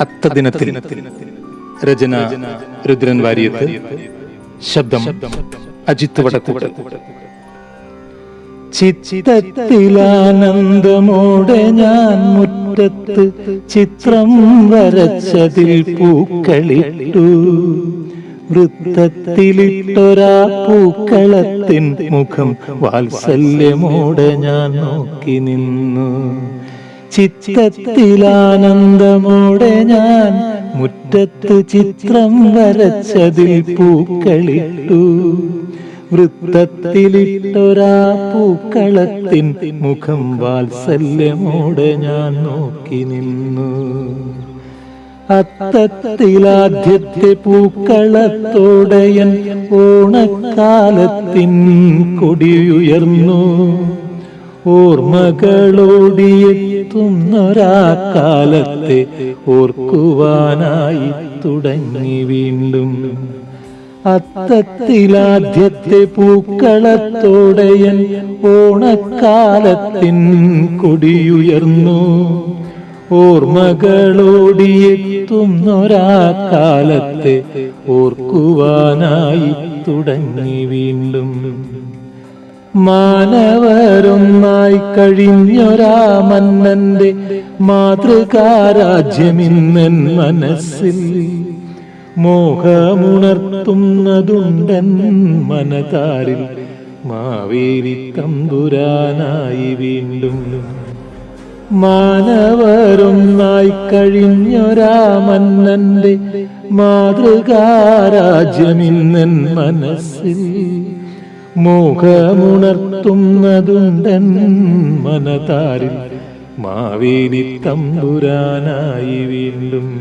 അത്തദിനത്തിൽ രചന രുദ്രൻ വാര്യത്ത് ശബ്ദം അജിത്ത് വടക്കൂട്ട്. ചിത്തത്തിലാനന്ദമോടെ ഞാൻ മുറ്റത്ത് ചിത്രം വരച്ചതിൽ പൂക്കളിട്ടു. വൃത്തത്തിലിട്ടൊരാ പൂക്കളത്തിൻ മുഖം വാത്സല്യമോടെ ഞാൻ നോക്കി നിന്നു. ചിത്തത്തിലാനന്ദമോടെ ഞാൻ മുറ്റത്ത് ചിത്രം വരച്ചതിൽ പൂക്കളിട്ടു. വൃത്തത്തിലിട്ടൊരാ പൂക്കളത്തിൻ മുഖം വാത്സല്യമോടെ ഞാൻ നോക്കി നിന്നു. അത്തത്തിലാദ്യത്തെ പൂക്കളത്തോടെയൻ ഓണക്കാലത്തിൻ കൊടിയുയർന്നു ഓർമ്മകളോടിയെത്തുന്നൊരാ കാലത്തെ ഓർക്കുവാനായി തുടങ്ങി വീണ്ടും. അത്തത്തിലാദ്യത്തെ പൂക്കളത്തോടയൻ ഓണക്കാലത്തിൻ കൊടിയുയർന്നു. ഓർമ്മകളോടിയെത്തുന്നൊരാക്കാലത്തെ ഓർക്കുവാനായി തുടങ്ങി വീണ്ടും. മാനവരൊന്നായി കഴിഞ്ഞൊരാ മന്നന്റെ മാതൃകാരാജ്യമിന്നൻ മനസ്സിൽ. മോഹമുണർത്തുന്നതുണ്ടൻ മനതാരിൽ മാവേലി തമ്പുരാനായി വീണ്ടും. മാനവരൊന്നായി കഴിഞ്ഞൊരാ മന്നന്റെ മാതൃകാരാജ്യമിന്നൻ മനസ്സിൽ. മോഹമുണർത്തുന്നതുണ്ടൻ മനതാരിൽ മാവേലി തമ്പുരാനായി വീണ്ടും.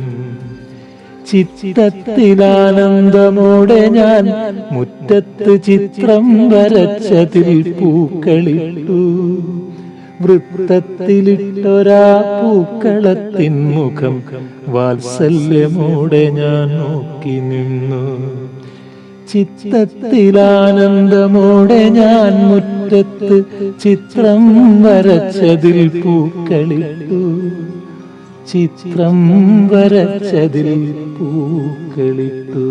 ചിത്തത്തിലാനന്ദമോടെ ഞാൻ മുറ്റത്ത് ചിത്രം വരച്ചതിൽ പൂക്കളിട്ടു. വൃത്തത്തിലിട്ടൊരാ പൂക്കളത്തിൻ മുഖം വാത്സല്യമോടെ ഞാൻ നോക്കി നിന്നു. ചിത്തത്തിലാനന്ദമോടെ ഞാൻ മുറ്റത്ത് ചിത്രം വരച്ചതിൽ പൂക്കളിട്ടു. ചിത്രം വരച്ചതിൽ പൂക്കളിട്ടു.